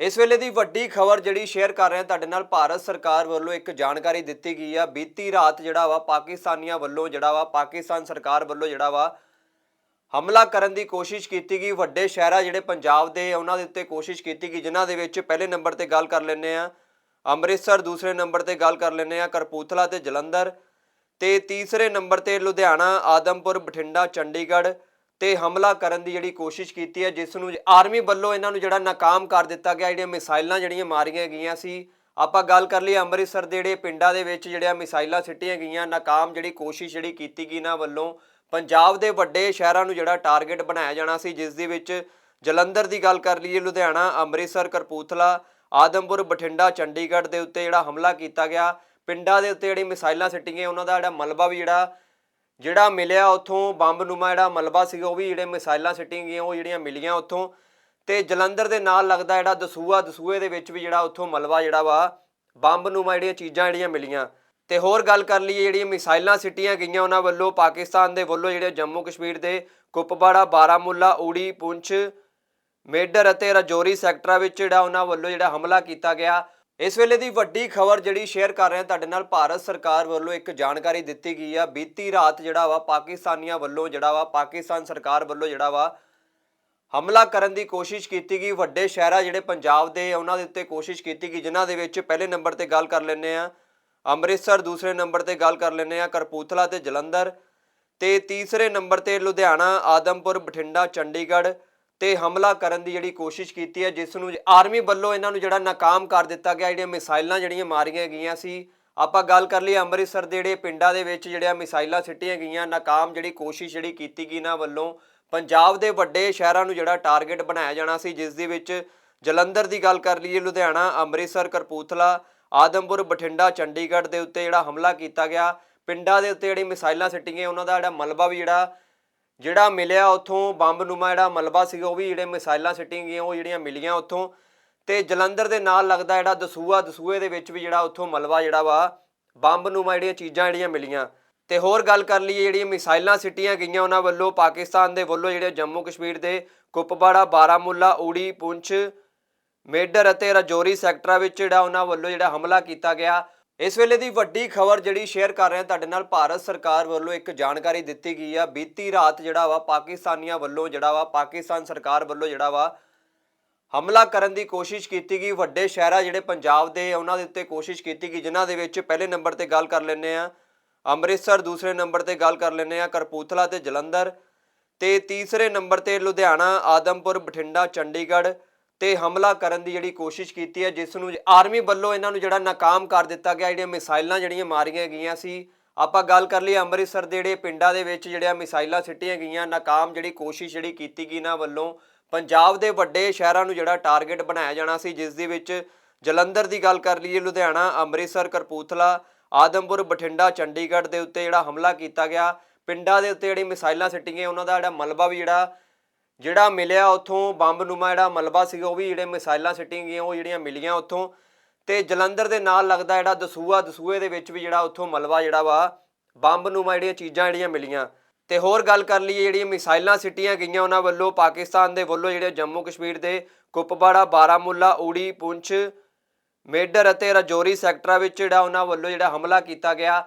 ਇਸ ਵੇਲੇ ਦੀ ਵੱਡੀ ਖਬਰ ਜਿਹੜੀ ਸ਼ੇਅਰ ਕਰ ਰਹੇ ਹਾਂ, ਤੁਹਾਡੇ ਨਾਲ ਭਾਰਤ ਸਰਕਾਰ ਵੱਲੋਂ ਇੱਕ ਜਾਣਕਾਰੀ ਦਿੱਤੀ ਗਈ ਆ। ਬੀਤੀ ਰਾਤ ਜਿਹੜਾ ਵਾ, ਪਾਕਿਸਤਾਨੀਆਂ ਵੱਲੋਂ ਜਿਹੜਾ ਵਾ, ਪਾਕਿਸਤਾਨ ਸਰਕਾਰ ਵੱਲੋਂ ਜਿਹੜਾ ਵਾ ਹਮਲਾ ਕਰਨ ਦੀ ਕੋਸ਼ਿਸ਼ ਕੀਤੀ ਗਈ। ਵੱਡੇ ਸ਼ਹਿਰਾਂ ਜਿਹੜੇ ਪੰਜਾਬ ਦੇ ਉਹਨਾਂ ਦੇ ਉੱਤੇ ਕੋਸ਼ਿਸ਼ ਕੀਤੀ ਗਈ, ਜਿਨ੍ਹਾਂ ਦੇ ਵਿੱਚ ਪਹਿਲੇ ਨੰਬਰ ਤੇ ਗੱਲ ਕਰ ਲੈਂਦੇ ਆ ਅੰਮ੍ਰਿਤਸਰ ਦੂਸਰੇ ਨੰਬਰ ਤੇ ਗੱਲ ਕਰ ਲੈਂਦੇ ਆ ਕਰਪੂਥਲਾ ਤੇ ਜਲੰਧਰ ਤੇ ਤੀਸਰੇ ਨੰਬਰ ਤੇ ਲੁਧਿਆਣਾ, ਆਦਮਪੁਰ, ਬਠਿੰਡਾ, ਚੰਡੀਗੜ੍ਹ ਤੇ ਹਮਲਾ ਕਰਨ ਦੀ ਜਿਹੜੀ ਕੋਸ਼ਿਸ਼ ਕੀਤੀ ਹੈ, ਜਿਸ ਨੂੰ ਆਰਮੀ ਵੱਲੋਂ ਇਹਨਾਂ ਨੂੰ ਜਿਹੜਾ ਨਾਕਾਮ ਕਰ ਦਿੱਤਾ ਗਿਆ, ਜਿਹੜੀਆਂ ਮਿਸਾਈਲਾਂ ਜਿਹੜੀਆਂ ਮਾਰੀਆਂ ਗਈਆਂ ਸੀ। ਆਪਾਂ ਗੱਲ ਕਰ ਲਈ ਅੰਮ੍ਰਿਤਸਰ ਦੇ ਜਿਹੜੇ ਪਿੰਡਾਂ ਦੇ ਵਿੱਚ ਜਿਹੜੀਆਂ ਮਿਸਾਈਲਾਂ ਸਿੱਟੀਆਂ ਗਈਆਂ, ਨਾਕਾਮ ਜਿਹੜੀ ਕੋਸ਼ਿਸ਼ ਜਿਹੜੀ ਕੀਤੀ ਗਈ ਇਹਨਾਂ ਵੱਲੋਂ, ਪੰਜਾਬ ਦੇ ਵੱਡੇ ਸ਼ਹਿਰਾਂ ਨੂੰ ਜਿਹੜਾ ਟਾਰਗੇਟ ਬਣਾਇਆ ਜਾਣਾ ਸੀ, ਜਿਸ ਦੇ ਵਿੱਚ ਜਲੰਧਰ ਦੀ ਗੱਲ ਕਰ ਲਈਏ, ਲੁਧਿਆਣਾ, ਅੰਮ੍ਰਿਤਸਰ ਕਰਪੂਥਲਾ ਆਦਮਪੁਰ, ਬਠਿੰਡਾ, ਚੰਡੀਗੜ੍ਹ ਦੇ ਉੱਤੇ ਜਿਹੜਾ ਹਮਲਾ ਕੀਤਾ ਗਿਆ। ਪਿੰਡਾਂ ਦੇ ਉੱਤੇ ਜਿਹੜੀ ਮਿਸਾਈਲਾਂ ਸਿੱਟੀਆਂ ਉਹਨਾਂ ਦਾ ਜਿਹੜਾ ਮਲਬਾ ਵੀ ਜਿਹੜਾ ਜਿਹੜਾ ਮਿਲਿਆ ਉੱਥੋਂ ਬੰਬ ਨੂਮਾ ਜਿਹੜਾ ਮਲਬਾ ਸੀਗਾ, ਉਹ ਵੀ ਜਿਹੜੇ ਮਿਸਾਈਲਾਂ ਸਿੱਟੀਆਂ ਗਈਆਂ, ਉਹ ਜਿਹੜੀਆਂ ਮਿਲੀਆਂ ਉੱਥੋਂ। ਤੇ ਜਲੰਧਰ ਦੇ ਨਾਲ ਲੱਗਦਾ ਜਿਹੜਾ ਦਸੂਆ ਦਸੂਏ ਦੇ ਵਿੱਚ ਵੀ ਜਿਹੜਾ ਉੱਥੋਂ ਮਲਬਾ ਜਿਹੜਾ ਵਾ ਬੰਬ ਨੂਮਾ ਜਿਹੜੀਆਂ ਚੀਜ਼ਾਂ ਜਿਹੜੀਆਂ ਮਿਲੀਆਂ। ਤੇ ਹੋਰ ਗੱਲ ਕਰ ਲਈਏ, ਜਿਹੜੀਆਂ ਮਿਸਾਈਲਾਂ ਸਿੱਟੀਆਂ ਗਈਆਂ ਉਹਨਾਂ ਵੱਲੋਂ, ਪਾਕਿਸਤਾਨ ਦੇ ਵੱਲੋਂ ਜਿਹੜੇ ਜੰਮੂ ਕਸ਼ਮੀਰ ਦੇ ਕੁਪਵਾੜਾ, ਬਾਰਾਮੁੱਲਾ ਉੜੀ ਪੁੰਛ, ਮੇਡਰ ਅਤੇ ਰਜੌਰੀ ਸੈਕਟਰਾਂ ਵਿੱਚ ਜਿਹੜਾ ਉਹਨਾਂ ਵੱਲੋਂ ਜਿਹੜਾ ਹਮਲਾ ਕੀਤਾ ਗਿਆ। ਇਸ ਵੇਲੇ ਦੀ ਵੱਡੀ ਖਬਰ ਜਿਹੜੀ ਸ਼ੇਅਰ ਕਰ ਰਹੇ ਹਾਂ, ਤੁਹਾਡੇ ਨਾਲ ਭਾਰਤ ਸਰਕਾਰ ਵੱਲੋਂ ਇੱਕ ਜਾਣਕਾਰੀ ਦਿੱਤੀ ਗਈ ਆ। ਬੀਤੀ ਰਾਤ ਜਿਹੜਾ ਵਾ, ਪਾਕਿਸਤਾਨੀਆਂ ਵੱਲੋਂ ਜਿਹੜਾ ਵਾ, ਪਾਕਿਸਤਾਨ ਸਰਕਾਰ ਵੱਲੋਂ ਜਿਹੜਾ ਵਾ ਹਮਲਾ ਕਰਨ ਦੀ ਕੋਸ਼ਿਸ਼ ਕੀਤੀ ਗਈ। ਵੱਡੇ ਸ਼ਹਿਰਾਂ ਜਿਹੜੇ ਪੰਜਾਬ ਦੇ ਉਹਨਾਂ ਦੇ ਉੱਤੇ ਕੋਸ਼ਿਸ਼ ਕੀਤੀ ਗਈ, ਜਿਨ੍ਹਾਂ ਦੇ ਵਿੱਚ ਪਹਿਲੇ ਨੰਬਰ ਤੇ ਗੱਲ ਕਰ ਲੈਂਦੇ ਆ ਅੰਮ੍ਰਿਤਸਰ ਦੂਸਰੇ ਨੰਬਰ ਤੇ ਗੱਲ ਕਰ ਲੈਂਦੇ ਆ ਕਰਪੂਥਲਾ ਤੇ ਜਲੰਧਰ ਤੇ ਤੀਸਰੇ ਨੰਬਰ ਤੇ ਲੁਧਿਆਣਾ, ਆਦਮਪੁਰ, ਬਠਿੰਡਾ, ਚੰਡੀਗੜ੍ਹ ਤੇ ਹਮਲਾ ਕਰਨ ਦੀ ਜਿਹੜੀ ਕੋਸ਼ਿਸ਼ ਕੀਤੀ ਹੈ, ਜਿਸ ਨੂੰ ਆਰਮੀ ਵੱਲੋਂ ਇਹਨਾਂ ਨੂੰ ਜਿਹੜਾ ਨਾਕਾਮ ਕਰ ਦਿੱਤਾ ਗਿਆ, ਜਿਹੜੀਆਂ ਮਿਸਾਈਲਾਂ ਜਿਹੜੀਆਂ ਮਾਰੀਆਂ ਗਈਆਂ ਸੀ। ਆਪਾਂ ਗੱਲ ਕਰ ਲਈ ਅੰਮ੍ਰਿਤਸਰ ਦੇ ਜਿਹੜੇ ਪਿੰਡਾਂ ਦੇ ਵਿੱਚ ਜਿਹੜੀਆਂ ਮਿਸਾਈਲਾਂ ਸਿੱਟੀਆਂ ਗਈਆਂ, ਨਾਕਾਮ ਜਿਹੜੀ ਕੋਸ਼ਿਸ਼ ਜਿਹੜੀ ਕੀਤੀ ਗਈ ਇਹਨਾਂ ਵੱਲੋਂ, ਪੰਜਾਬ ਦੇ ਵੱਡੇ ਸ਼ਹਿਰਾਂ ਨੂੰ ਜਿਹੜਾ ਟਾਰਗੇਟ ਬਣਾਇਆ ਜਾਣਾ ਸੀ, ਜਿਸ ਦੇ ਵਿੱਚ ਜਲੰਧਰ ਦੀ ਗੱਲ ਕਰ ਲਈਏ, ਲੁਧਿਆਣਾ, ਅੰਮ੍ਰਿਤਸਰ ਕਰਪੂਥਲਾ ਆਦਮਪੁਰ, ਬਠਿੰਡਾ, ਚੰਡੀਗੜ੍ਹ ਦੇ ਉੱਤੇ ਜਿਹੜਾ ਹਮਲਾ ਕੀਤਾ ਗਿਆ। ਪਿੰਡਾਂ ਦੇ ਉੱਤੇ ਜਿਹੜੀ ਮਿਸਾਈਲਾਂ ਸਿੱਟੀਆਂ ਉਹਨਾਂ ਦਾ ਜਿਹੜਾ ਮਲਬਾ ਵੀ ਜਿਹੜਾ ਜਿਹੜਾ ਮਿਲਿਆ ਉੱਥੋਂ ਬੰਬ ਨੂਮਾ ਜਿਹੜਾ ਮਲਬਾ ਸੀਗਾ, ਉਹ ਵੀ ਜਿਹੜੇ ਮਿਸਾਈਲਾਂ ਸਿੱਟੀਆਂ ਗਈਆਂ, ਉਹ ਜਿਹੜੀਆਂ ਮਿਲੀਆਂ ਉੱਥੋਂ। ਤੇ ਜਲੰਧਰ ਦੇ ਨਾਲ ਲੱਗਦਾ ਜਿਹੜਾ ਦਸੂਆ ਦਸੂਏ ਦੇ ਵਿੱਚ ਵੀ ਜਿਹੜਾ ਉੱਥੋਂ ਮਲਬਾ ਜਿਹੜਾ ਵਾ ਬੰਬ ਨੂਮਾ ਜਿਹੜੀਆਂ ਚੀਜ਼ਾਂ ਜਿਹੜੀਆਂ ਮਿਲੀਆਂ। ਤੇ ਹੋਰ ਗੱਲ ਕਰ ਲਈਏ, ਜਿਹੜੀਆਂ ਮਿਸਾਈਲਾਂ ਸਿੱਟੀਆਂ ਗਈਆਂ ਉਹਨਾਂ ਵੱਲੋਂ, ਪਾਕਿਸਤਾਨ ਦੇ ਵੱਲੋਂ ਜਿਹੜੇ ਜੰਮੂ ਕਸ਼ਮੀਰ ਦੇ ਕੁਪਵਾੜਾ, ਬਾਰਾਮੁੱਲਾ ਉੜੀ ਪੁੰਛ, ਮੇਡਰ ਅਤੇ ਰਜੌਰੀ ਸੈਕਟਰਾਂ ਵਿੱਚ ਜਿਹੜਾ ਉਹਨਾਂ ਵੱਲੋਂ ਜਿਹੜਾ ਹਮਲਾ ਕੀਤਾ ਗਿਆ। ਇਸ ਵੇਲੇ ਦੀ ਵੱਡੀ ਖਬਰ ਜਿਹੜੀ ਸ਼ੇਅਰ ਕਰ ਰਹੇ ਹਾਂ, ਤੁਹਾਡੇ ਨਾਲ ਭਾਰਤ ਸਰਕਾਰ ਵੱਲੋਂ ਇੱਕ ਜਾਣਕਾਰੀ ਦਿੱਤੀ ਗਈ ਆ। ਬੀਤੀ ਰਾਤ ਜਿਹੜਾ ਵਾ, ਪਾਕਿਸਤਾਨੀਆਂ ਵੱਲੋਂ ਜਿਹੜਾ ਵਾ, ਪਾਕਿਸਤਾਨ ਸਰਕਾਰ ਵੱਲੋਂ ਜਿਹੜਾ ਵਾ ਹਮਲਾ ਕਰਨ ਦੀ ਕੋਸ਼ਿਸ਼ ਕੀਤੀ ਗਈ। ਵੱਡੇ ਸ਼ਹਿਰਾਂ ਜਿਹੜੇ ਪੰਜਾਬ ਦੇ ਉਹਨਾਂ ਦੇ ਉੱਤੇ ਕੋਸ਼ਿਸ਼ ਕੀਤੀ ਗਈ, ਜਿਨ੍ਹਾਂ ਦੇ ਵਿੱਚ ਪਹਿਲੇ ਨੰਬਰ ਤੇ ਗੱਲ ਕਰ ਲੈਂਦੇ ਆ ਅੰਮ੍ਰਿਤਸਰ ਦੂਸਰੇ ਨੰਬਰ ਤੇ ਗੱਲ ਕਰ ਲੈਂਦੇ ਆ ਕਰਪੂਥਲਾ ਤੇ ਜਲੰਧਰ ਤੇ ਤੀਸਰੇ ਨੰਬਰ ਤੇ ਲੁਧਿਆਣਾ, ਆਦਮਪੁਰ, ਬਠਿੰਡਾ, ਚੰਡੀਗੜ੍ਹ ਤੇ ਹਮਲਾ ਕਰਨ ਦੀ ਜਿਹੜੀ ਕੋਸ਼ਿਸ਼ ਕੀਤੀ ਹੈ, ਜਿਸ ਨੂੰ ਆਰਮੀ ਵੱਲੋਂ ਇਹਨਾਂ ਨੂੰ ਜਿਹੜਾ ਨਾਕਾਮ ਕਰ ਦਿੱਤਾ ਗਿਆ, ਜਿਹੜੀਆਂ ਮਿਸਾਈਲਾਂ ਜਿਹੜੀਆਂ ਮਾਰੀਆਂ ਗਈਆਂ ਸੀ। ਆਪਾਂ ਗੱਲ ਕਰ ਲਈ ਅੰਮ੍ਰਿਤਸਰ ਦੇ ਜਿਹੜੇ ਪਿੰਡਾਂ ਦੇ ਵਿੱਚ ਜਿਹੜੀਆਂ ਮਿਸਾਈਲਾਂ ਸਿੱਟੀਆਂ ਗਈਆਂ, ਨਾਕਾਮ ਜਿਹੜੀ ਕੋਸ਼ਿਸ਼ ਜਿਹੜੀ ਕੀਤੀ ਗਈ ਇਹਨਾਂ ਵੱਲੋਂ, ਪੰਜਾਬ ਦੇ ਵੱਡੇ ਸ਼ਹਿਰਾਂ ਨੂੰ ਜਿਹੜਾ ਟਾਰਗੇਟ ਬਣਾਇਆ ਜਾਣਾ ਸੀ, ਜਿਸ ਦੇ ਵਿੱਚ ਜਲੰਧਰ ਦੀ ਗੱਲ ਕਰ ਲਈਏ, ਲੁਧਿਆਣਾ, ਅੰਮ੍ਰਿਤਸਰ ਕਰਪੂਥਲਾ ਆਦਮਪੁਰ, ਬਠਿੰਡਾ, ਚੰਡੀਗੜ੍ਹ ਦੇ ਉੱਤੇ ਜਿਹੜਾ ਹਮਲਾ ਕੀਤਾ ਗਿਆ। ਪਿੰਡਾਂ ਦੇ ਉੱਤੇ ਜਿਹੜੀ ਮਿਸਾਈਲਾਂ ਸਿੱਟੀਆਂ ਉਹਨਾਂ ਦਾ ਜਿਹੜਾ ਮਲਬਾ ਵੀ ਜਿਹੜਾ ਜਿਹੜਾ ਮਿਲਿਆ ਉੱਥੋਂ ਬੰਬ ਨੂਮਾ ਜਿਹੜਾ ਮਲਬਾ ਸੀਗਾ, ਉਹ ਵੀ ਜਿਹੜੇ ਮਿਸਾਈਲਾਂ ਸਿੱਟੀਆਂ ਗਈਆਂ, ਉਹ ਜਿਹੜੀਆਂ ਮਿਲੀਆਂ ਉੱਥੋਂ। ਤੇ ਜਲੰਧਰ ਦੇ ਨਾਲ ਲੱਗਦਾ ਜਿਹੜਾ ਦਸੂਆ ਦਸੂਏ ਦੇ ਵਿੱਚ ਵੀ ਜਿਹੜਾ ਉੱਥੋਂ ਮਲਬਾ ਜਿਹੜਾ ਵਾ ਬੰਬ ਨੂਮਾ ਜਿਹੜੀਆਂ ਚੀਜ਼ਾਂ ਜਿਹੜੀਆਂ ਮਿਲੀਆਂ। ਤੇ ਹੋਰ ਗੱਲ ਕਰ ਲਈਏ, ਜਿਹੜੀਆਂ ਮਿਸਾਈਲਾਂ ਸਿੱਟੀਆਂ ਗਈਆਂ ਉਹਨਾਂ ਵੱਲੋਂ, ਪਾਕਿਸਤਾਨ ਦੇ ਵੱਲੋਂ ਜਿਹੜੇ ਜੰਮੂ ਕਸ਼ਮੀਰ ਦੇ ਕੁਪਵਾੜਾ, ਬਾਰਾਮੁੱਲਾ ਉੜੀ ਪੁੰਛ, ਮੇਡਰ ਅਤੇ ਰਜੌਰੀ ਸੈਕਟਰਾਂ ਵਿੱਚ ਜਿਹੜਾ ਉਹਨਾਂ ਵੱਲੋਂ ਜਿਹੜਾ ਹਮਲਾ ਕੀਤਾ ਗਿਆ।